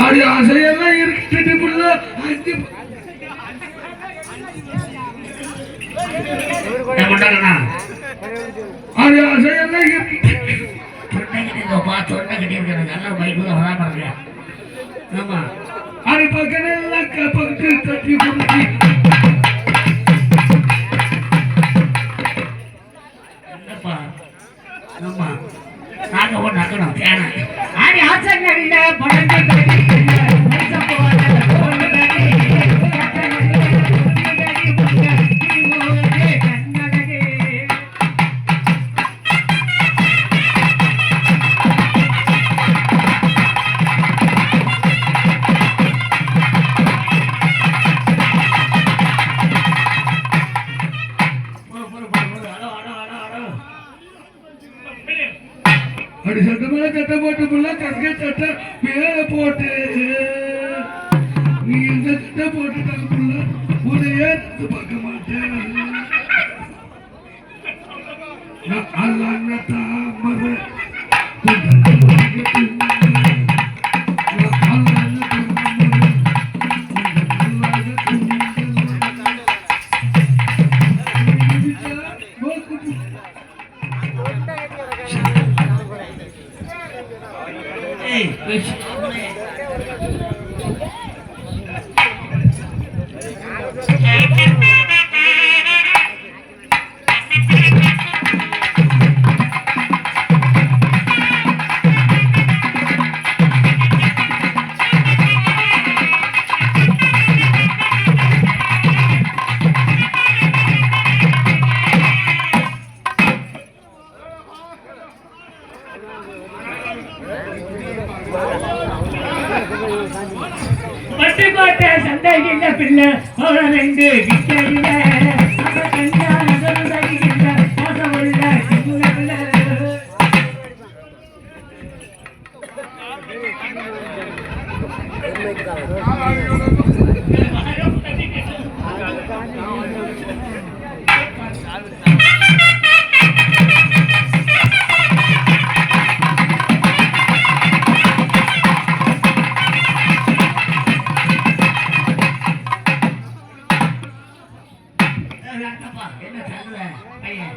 ஆடி ஆசையெல்லாம் இருக்குது ஆடி ஆசையெல்லாம் இருக்கு சொன்ன கட்டியிருக்கிறேன் நல்ல பைப்பு அதான் பண்ணுறேன் ஆமா. அது பக்கம் எல்லாம் பக்கத்தில் தட்டி கொடுத்து கேன அப்படி சட்டை மேல சட்டை போட்டு புள்ள கற்க சட்டை மேல போட்டு. நீ இந்த சட்டை போட்டுட்டாங்க புள்ள உன்னையே பார்க்க மாட்டேன். நான் அல்லாங்க பட்டுக்கோட்டை சந்தைகின்ற பிள்ளை அவள ரெண்டு என்ன சொல்லுவேன் பையன்.